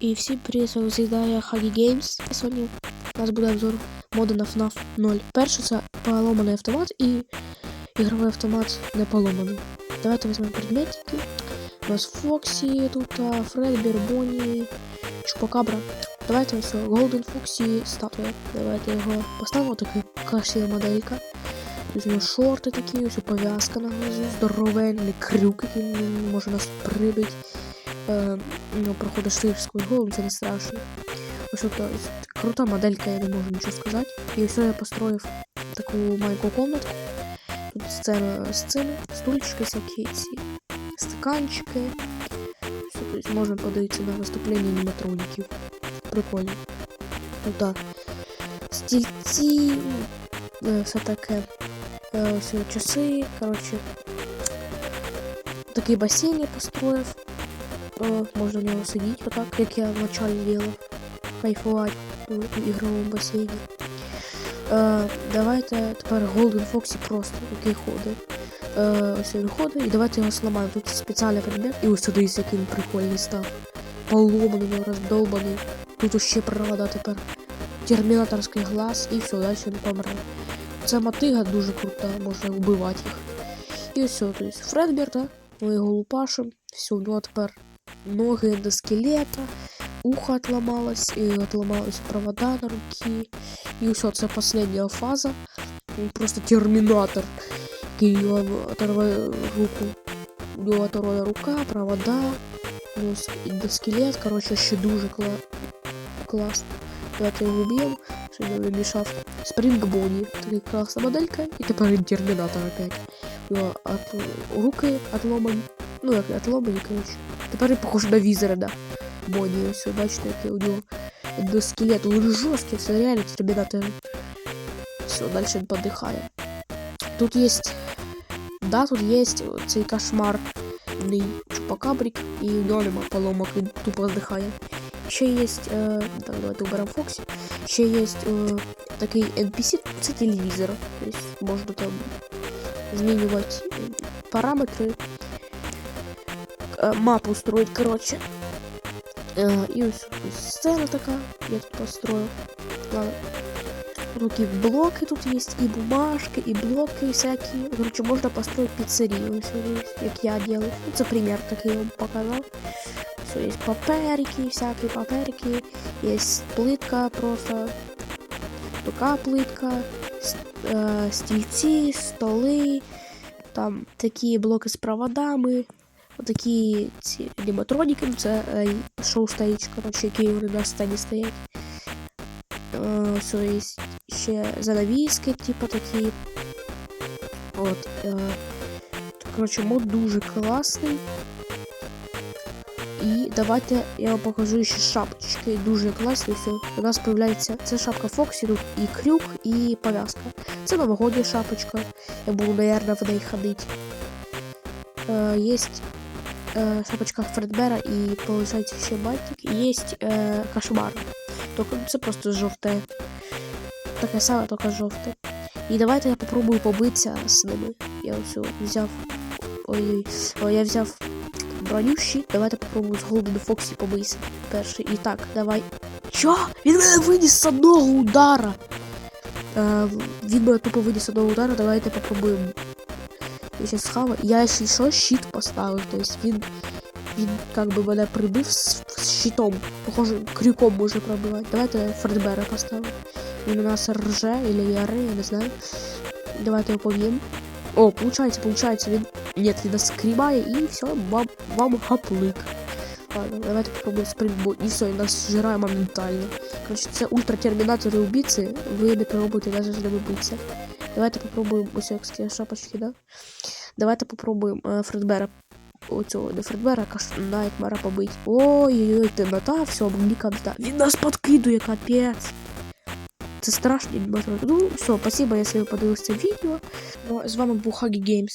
І всім привіт, з вами з'їдає Хагі Games. Сьогодні у нас буде обзор моду на FNAF 0. Перше це поломаний автомат і ігровий автомат не поломаний. Давайте візьмемо предметики. У нас Фоксі, тут а, Фредбер, Бонні, Чупакабра. Давайте ось Голден Фоксі статуя. Давайте його поставимо така красива моделька. Тут у нього шорти такі, ось пов'язка на глазу, здоровенний крюк, який може нас прибити. Е, ну, проходиш сирською голову, це не страшно. Ось е, крута моделька, я не можу нічого сказати. І ось я построїв таку маленьку комнатку. Тут сцена сцени, стульчики всякі ці, стаканчики. Все, тобто можна подивитися на виступлення аніматроніків. Прикольно. Ну так. Стільці, е, все таке. Е, Ось часи, коротше. Такий басейн я построїв. Е, Можна в нього сидіти отак, як я вначале делал. Кайфувати у ігровому басейні. Е, давайте тепер Golden Foxy просто, який ходить. Е, ось він ходить, і давайте його сламаємо. Тут спеціальний предмет. І ось сюди який він прикольний став. Поломаний, роздолбаний. Тут ще провода тепер. Термінаторський глаз і все, далі він помре. Ця мотига дуже крута, можна вбивати їх. І все, то есть Фредбер, да? Ми його лупашим. Все, у нього тепер ноги до скелета, ухо отломалось, і отломались провода на руки. І все, це остання фаза. Він просто термінатор. який його оторве руку. У нього оторвана рука, провода, у нього ск- до скелет, короче, ще дуже кла... класно. Давайте його уб'ємо, щоб він мішав. Спринг Бонні, такий класна моделька, і тепер він термінатор опять. У нього от... руки отломані. Ну, як отломані, короче. Він похож на візера, да. Бонні, ось, бачите, який у нього до скелету. Він жорсткий, це реально термінатор. Все, далі він. Тут есть... Да, тут есть цей кошмарний чупакабрик, у нього поломок, він тупо здихає. Ще є, е, так, давайте уберемо Фоксі. Ще є е, такий NPC, це телевізор. Тобто можна там змінювати е, параметри. Е, мапу строить. Е, і ось, ось сцена така, я тут построил. Ладно. Тут и блоки тут есть, и бумажки, и блоки всякие. Короче, можно построить пиццерию, как я делаю. Ну, Это пример такой я вам показал. Все, есть паперики, всякие паперики. Есть плитка просто. Такая плитка. с- стільці, столи. Там такі блоки з проводами. Отакі ці аніматроніки, ну, це е, шоу стейдж, коротше, які вони на сцені стоять. Е, Все є ще занавіски, типу такі. От. Е, коротше, мод дуже класний. І давайте я вам покажу ще шапочки. Дуже класні. Все. У нас появляється це шапка Фоксі, тут і крюк, і пов'язка. Це новогодня шапочка. Я буду, наверное, в неї ходити. Е, Есть э, шапочка Фредбера и еще бантик. Есть э, кошмар. Только це просто жовте. Таке саме, тільки жовте. І давайте я попробую побитися з ними. Я ось взяв. Ой, ой, я взяв бронющий. Давайте попробую з Голден Фоксі побитися. Перший. І давай. Що? Він мене виніс з одного удара. Е, він мене тупо виніс з одного удара. Давайте попробуємо. Я сейчас схаваю. Я ще що щит поставив. Тобто він, він как би мене прибив з, з щитом. Похоже, крюком може пробивати. Давайте Фредбера поставимо. Він у нас рже или яре, я не знаю. Давайте його поб'ємо. О, получается, получается, він... Нет, він нас скрібає і все, вам, вам гаплик. Ладно, давайте попробуємо спринтбот. І все, і нас зжирає моментально. Короче, це ультратермінатори убийці. Ви не пробуйте навіть з ними битися. Давайте попробуємо ось як шапочки, да? Давайте попробуємо е, Фредбера. Оцього не Фредбера, Найтмара побить. Ой-ой-ой, темнота, все, мені камта. Він нас подкидує, капець. Це страшно. Ну, все, спасибо, якщо ви подивилися відео. Ну, з вами був Хагі Геймс.